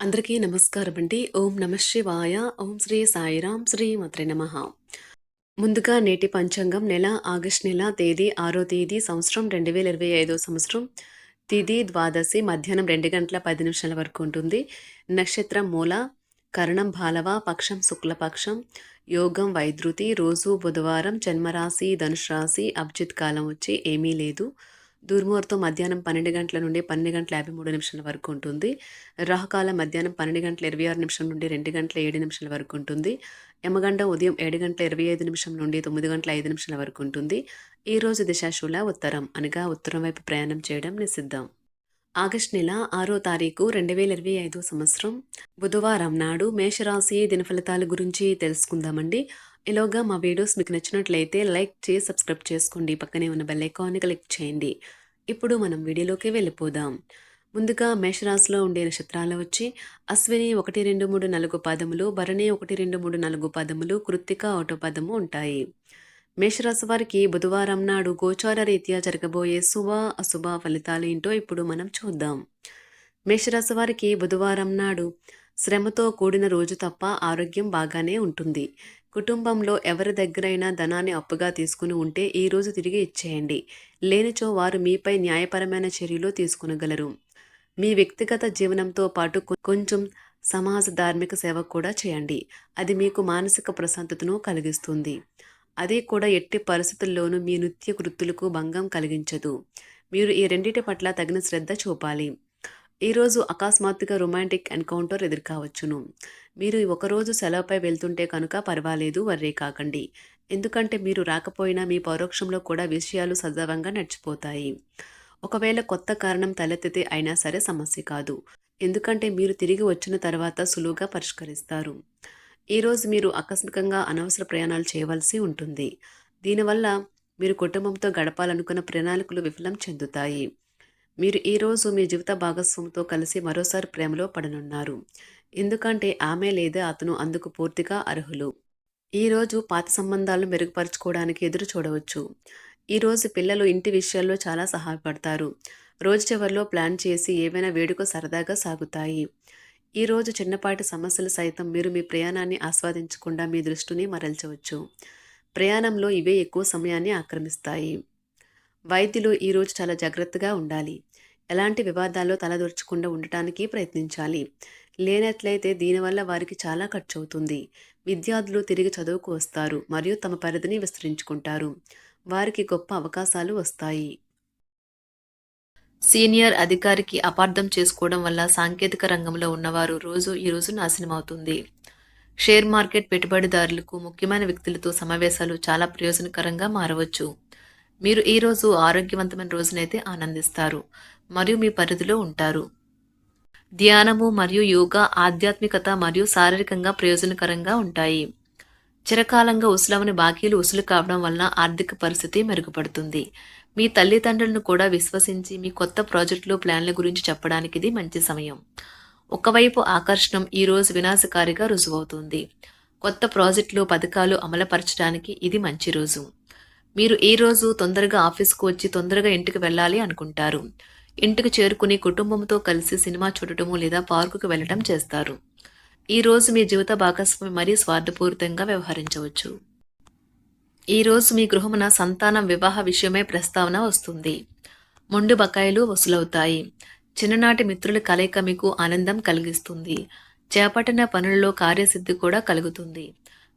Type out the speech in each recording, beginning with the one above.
అందరికీ నమస్కారం అండి. ఓం నమ శివాయ. ఓం శ్రీ సాయిరాం శ్రీ మాత్రే నమ. ముందుగా నేటి పంచాంగం నెల ఆగస్ట్ నెల తేదీ ఆరో తేదీ సంవత్సరం రెండు వేల ఇరవై ఐదో సంవత్సరం. తిది ద్వాదశి మధ్యాహ్నం రెండు గంటల పది నిమిషాల వరకు ఉంటుంది. నక్షత్రం మూల కరణం బాలవ పక్షం శుక్లపక్షం యోగం వైద్రుతి రోజు బుధవారం జన్మరాశి ధనుష్ రాశి అభిజిత్ కాలం వచ్చి ఏమీ లేదు. దుర్ముహూర్తం మధ్యాహ్నం పన్నెండు గంటల నుండి పన్నెండు గంటల యాభై మూడు నిమిషాల వరకు ఉంటుంది. రాహుకాలం మధ్యాహ్నం పన్నెండు గంటల ఇరవై ఆరు నిమిషం నుండి రెండు గంటల ఏడు నిమిషాల వరకు ఉంటుంది. యమగండ ఉదయం ఏడు గంటల ఇరవై ఐదు నిమిషం నుండి తొమ్మిది గంటల ఐదు నిమిషాల వరకు ఉంటుంది. ఈ రోజు దిశాశూల ఉత్తరం అనగా ఉత్తరం వైపు ప్రయాణం చేయడం నిషిద్ధం. ఆగస్ట్ నెల ఆరో తారీఖు రెండు వేల ఇరవై ఐదో సంవత్సరం. బుధవారం నాడు మేషరాశి దినఫలితాల గురించి తెలుసుకుందామండి. ఇలాగా మా వీడియోస్ మీకు నచ్చినట్లయితే లైక్ చేసి సబ్స్క్రైబ్ చేసుకోండి. పక్కనే ఉన్న బెల్ ఐకాన్ని క్లిక్ చేయండి. ఇప్పుడు మనం వీడియోలోకి వెళ్ళిపోదాం. ముందుగా మేషరాశిలో ఉండే నక్షత్రాలు వచ్చి అశ్విని ఒకటి రెండు మూడు నాలుగు పదములు భరణి ఒకటి రెండు మూడు నాలుగు పదములు కృత్తిక ఒకటో పదము ఉంటాయి. మేషరాశి వారికి బుధవారం నాడు గోచార రీత్యా జరగబోయే శుభ అశుభ ఫలితాలు ఏంటో ఇప్పుడు మనం చూద్దాం. మేషరాశి వారికి బుధవారం నాడు శ్రమతో కూడిన రోజు తప్ప ఆరోగ్యం బాగానే ఉంటుంది. కుటుంబంలో ఎవరి దగ్గరైనా ధనాన్ని అప్పుగా తీసుకుని ఉంటే ఈరోజు తిరిగి ఇచ్చేయండి. లేనిచో వారు మీపై న్యాయపరమైన చర్యలు తీసుకునగలరు. మీ వ్యక్తిగత జీవనంతో పాటు కొంచెం సమాజ ధార్మిక సేవ కూడా చేయండి. అది మీకు మానసిక ప్రశాంతతను కలిగిస్తుంది. అది కూడా ఎట్టి పరిస్థితుల్లోనూ మీ నృత్య వృత్తులకు భంగం కలిగించదు. మీరు ఈ రెండింటి పట్ల తగిన శ్రద్ధ చూపాలి. ఈరోజు అకస్మాత్తుగా రొమాంటిక్ ఎన్కౌంటర్ ఎదుర్కావచ్చును. మీరు ఒకరోజు సెలవుపై వెళ్తుంటే కనుక పర్వాలేదు వర్రే కాకండి. ఎందుకంటే మీరు రాకపోయినా మీ పరోక్షంలో కూడా విషయాలు సజావంగా నడిచిపోతాయి. ఒకవేళ కొత్త కారణం తలెత్తితే అయినా సరే సమస్య కాదు. ఎందుకంటే మీరు తిరిగి వచ్చిన తర్వాత సులువుగా పరిష్కరిస్తారు. ఈరోజు మీరు ఆకస్మికంగా అనవసర ప్రయాణాలు చేయవలసి ఉంటుంది. దీనివల్ల మీరు కుటుంబంతో గడపాలనుకున్న ప్రణాళికలు విఫలం చెందుతాయి. మీరు ఈరోజు మీ జీవిత భాగస్వామితో కలిసి మరోసారి ప్రేమలో పడనున్నారు. ఎందుకంటే ఆమె లేదా అతను అందుకు పూర్తిగా అర్హులు. ఈరోజు పాత సంబంధాలను మెరుగుపరచుకోవడానికి ఎదురు చూడవచ్చు. ఈరోజు పిల్లలు ఇంటి విషయాల్లో చాలా సహాయపడతారు. రోజు చివరిలో ప్లాన్ చేసి ఏవైనా వేడుక సరదాగా సాగుతాయి. ఈరోజు చిన్నపాటి సమస్యలు సైతం మీరు మీ ప్రయాణాన్ని ఆస్వాదించకుండా మీ దృష్టిని మరల్చవచ్చు. ప్రయాణంలో ఇవే ఎక్కువ సమయాన్ని ఆక్రమిస్తాయి. వైద్యులు ఈరోజు చాలా జాగ్రత్తగా ఉండాలి. ఎలాంటి వివాదాల్లో తలదొరచకుండా ఉండటానికి ప్రయత్నించాలి. లేనట్లయితే దీనివల్ల వారికి చాలా ఖర్చు అవుతుంది విద్యార్థులు తిరిగి చదువుకు వస్తారు మరియు తమ పరిధిని విస్తరించుకుంటారు. వారికి గొప్ప అవకాశాలు వస్తాయి. సీనియర్ అధికారికి అపార్థం చేసుకోవడం వల్ల సాంకేతిక రంగంలో ఉన్నవారు రోజు ఈ రోజు నాశనం అవుతుంది షేర్ మార్కెట్ పెట్టుబడిదారులకు ముఖ్యమైన వ్యక్తులతో సమావేశాలు చాలా ప్రయోజనకరంగా మారవచ్చు. మీరు ఈరోజు ఆరోగ్యవంతమైన రోజునైతే ఆనందిస్తారు. మరియు మీ పరిధిలో ఉంటారు. ధ్యానము మరియు యోగా ఆధ్యాత్మికత మరియు శారీరకంగా ప్రయోజనకరంగా ఉంటాయి. చిరకాలంగా ఉసులవని బాకీలు ఉసులు కావడం వలన ఆర్థిక పరిస్థితి మెరుగుపడుతుంది. మీ తల్లిదండ్రులను కూడా విశ్వసించి మీ కొత్త ప్రాజెక్టులు ప్లాన్ల గురించి చెప్పడానికి ఇది మంచి సమయం. ఒకవైపు ఆకర్షణం ఈరోజు వినాశకారిగా రుజువవుతుంది. కొత్త ప్రాజెక్టులు పథకాలు అమలుపరచడానికి ఇది మంచి రోజు. మీరు ఈ రోజు తొందరగా ఆఫీస్కు వచ్చి తొందరగా ఇంటికి వెళ్ళాలి అనుకుంటారు. ఇంటికి చేరుకుని కుటుంబంతో కలిసి సినిమా చూడటము లేదా పార్కుకు వెళ్ళటం చేస్తారు. ఈ రోజు మీ జీవిత భాగస్వామి మరీ స్వార్థపూరితంగా వ్యవహరించవచ్చు. ఈ రోజు మీ గృహమున సంతానం వివాహ విషయమై ప్రస్తావన వస్తుంది. మొండు బకాయిలు వసూలవుతాయి. చిన్ననాటి మిత్రుల కలయిక మీకు ఆనందం కలిగిస్తుంది. చేపట్టిన పనులలో కార్యసిద్ధి కూడా కలుగుతుంది.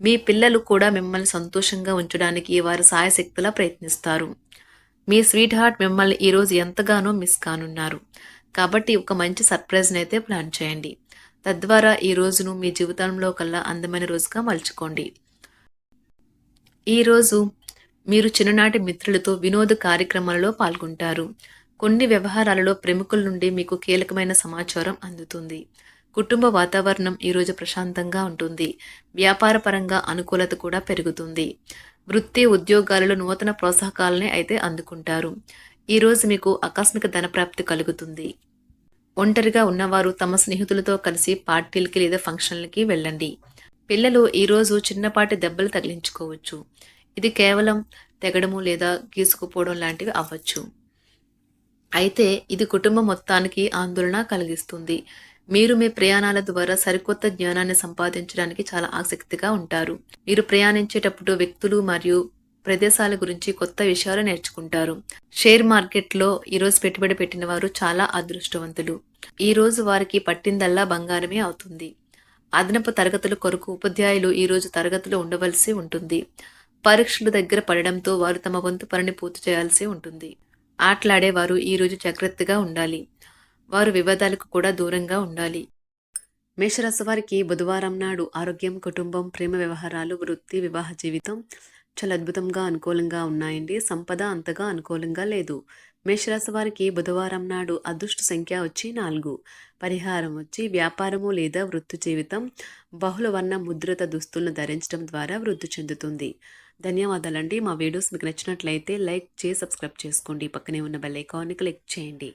మీ పిల్లలు కూడా మిమ్మల్ని సంతోషంగా ఉంచడానికి వారు సాయశక్తులా ప్రయత్నిస్తారు. మీ స్వీట్ హార్ట్ మిమ్మల్ని ఈరోజు ఎంతగానో మిస్ కానున్నారు. కాబట్టి ఒక మంచి సర్ప్రైజ్ని అయితే ప్లాన్ చేయండి. తద్వారా ఈ రోజును మీ జీవితంలో కల్లా అందమైన రోజుగా మలుచుకోండి. ఈరోజు మీరు చిన్ననాటి మిత్రులతో వినోద కార్యక్రమాలలో పాల్గొంటారు. కొన్ని వ్యవహారాలలో ప్రముఖుల నుండి మీకు కీలకమైన సమాచారం అందుతుంది. కుటుంబ వాతావరణం ఈరోజు ప్రశాంతంగా ఉంటుంది. వ్యాపారపరంగా అనుకూలత కూడా పెరుగుతుంది. వృత్తి ఉద్యోగాలలో నూతన ప్రోత్సాహకాలని అయితే అందుకుంటారు. ఈరోజు మీకు ఆకస్మిక ధనప్రాప్తి కలుగుతుంది. ఒంటరిగా ఉన్నవారు తమ స్నేహితులతో కలిసి పార్టీలకి లేదా ఫంక్షన్లకి వెళ్ళండి. పిల్లలు ఈరోజు చిన్నపాటి దెబ్బలు తగిలించుకోవచ్చు. ఇది కేవలం తెగడము లేదా గీసుకుపోవడం లాంటివి అవ్వచ్చు. అయితే ఇది కుటుంబం మొత్తానికి ఆందోళన కలిగిస్తుంది. మీరు మీ ప్రయాణాల ద్వారా సరికొత్త జ్ఞానాన్ని సంపాదించడానికి చాలా ఆసక్తిగా ఉంటారు. మీరు ప్రయాణించేటప్పుడు వ్యక్తులు మరియు ప్రదేశాల గురించి కొత్త విషయాలు నేర్చుకుంటారు. షేర్ మార్కెట్లో ఈరోజు పెట్టుబడి పెట్టిన వారు చాలా అదృష్టవంతులు. ఈ రోజు వారికి పట్టిందల్లా బంగారమే అవుతుంది. అదనపు తరగతుల కొరకు ఉపాధ్యాయులు ఈరోజు తరగతులు ఉండవలసి ఉంటుంది. పరీక్షలు దగ్గర పడడంతో వారు తమ వంతు పనిని పూర్తి చేయాల్సి ఉంటుంది. ఆటలాడేవారు ఈరోజు జాగ్రత్తగా ఉండాలి. వారు వివాదాలకు కూడా దూరంగా ఉండాలి. మేషరాశి వారికి బుధవారం నాడు ఆరోగ్యం కుటుంబం ప్రేమ వ్యవహారాలు వృత్తి వివాహ జీవితం చాలా అద్భుతంగా అనుకూలంగా ఉన్నాయండి. సంపద అంతగా అనుకూలంగా లేదు. మేషరాశి వారికి బుధవారం నాడు అదృష్ట సంఖ్య వచ్చి నాలుగు. పరిహారం వచ్చి వ్యాపారము లేదా వృత్తి జీవితం బహుళ వర్ణ ముద్రత దుస్తులను ధరించడం ద్వారా వృద్ధి చెందుతుంది. ధన్యవాదాలండి. మా వీడియోస్ మీకు నచ్చినట్లయితే లైక్ చేసి సబ్స్క్రైబ్ చేసుకోండి. పక్కనే ఉన్న బెల్ ఐకాన్ని క్లిక్ చేయండి.